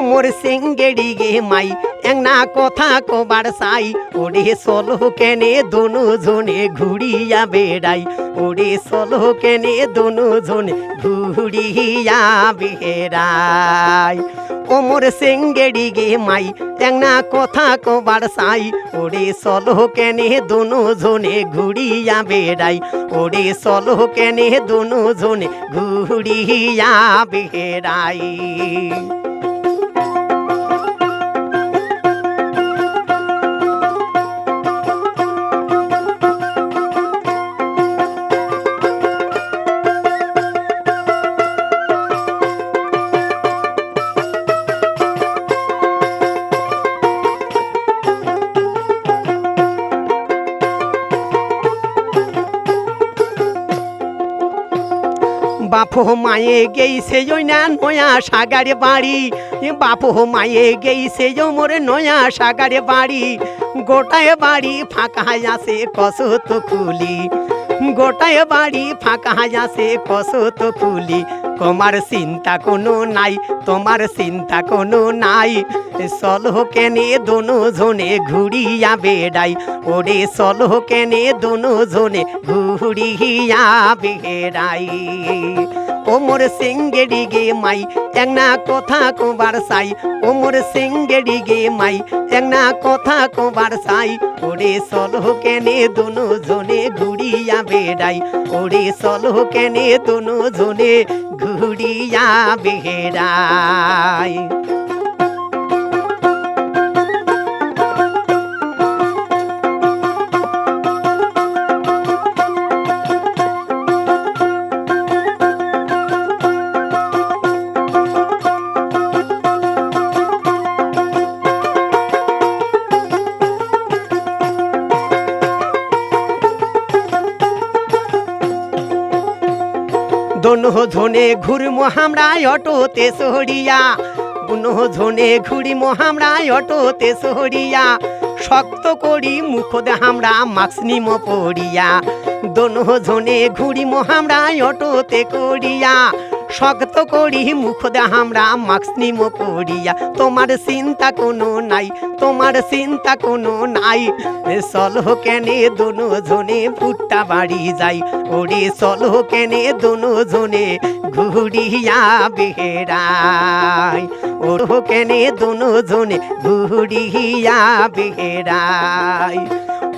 মোর সিঙ্গেড়ি গে মাই। একনা কথা কবার সাই। ওরে সলো কেনে দোনো জনে ঘুরিয়া বেড়াই। ওরে সলো কেনে দোনো জনে ঘুরিয়া বেড়াই। ও মোর সিঙ্গেড়ি গে মাই। একনা কথা কবার সাই। ওরে সলো কেনে দোনো জনে ঘুরিয়া বেড়াই। ওরে সলো কেনে দোনো জনে ঘুরিয়া বেড়াই। বাপো মায়ে গেইছে ওই না নয়া সাগারে বাড়ি। বাপো মায়ে গেই সে মোরে নয়া সাগারে বাড়ি। গোটায় বাড়ি ফাঁকা আছে কসত খুলি গোটায় বাড়ি ফাঁকা আছে কসত খুলি তোমার চিন্তা কোনো নাই, তোমার চিন্তা কোনো নাই। সলহ কেনে দোনো জনে ঘুরিয়া বেড়াই, ওরে সলহ কেনে দোনো জনে ঘুরিয়া বেড়াই। ও মোর গে মাই একনা কথা কোবার সাই ও মোর গে মাই একনা কথা কোবার সাই ওরে সলহ কেনে দোনো জনে ঘুরিয়া বেড়াই, ওরে সলহ কেনে দোনো জনে ঘুরিয়া বেড়াই দোনো ঝোনে ঘুরমো আমরা অটোতে সহরিয়া দুনো ঝোনে ঘুরিমো আমরা অটোতে সহরিয়া শক্ত করি মুখ দে আমরা মাস্ক নিম পড়িয়া দোনো ঝোনে ঘুরিমো আমরা অটোতে করিয়া। শক্ত করি, মুখ আমরা মাস্ক নিমো পড়িয়া। তোমার চিন্তা কোনো নাই, তোমার চিন্তা কোনো নাই। সলহ কেনে দোনো জনে ফুটটা বাড়ি যাই। ওরে সলহ কেনে দোনো জনে ঘুরিয়া বেহেরাই ওর কেনে দোনো জনে ঘুরিয়া বেহেরাই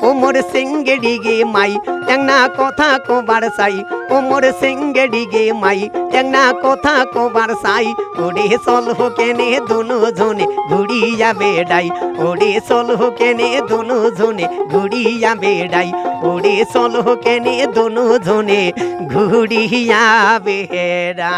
ও মোর সিঙ্গেড়ি গে মাই একনা কথা কোবার সাই ও সিংহে ডিগে মাই একনা কথা কবার সাই ওরে সল কেনে দুনো জনে ঘুরিয়া বেড়াই ওরে সল কেনে দুনো জনে ঘুরিয়া বেড়াই ওরে সল কেনে দুনো জনে ঘুরিয়া বেড়াই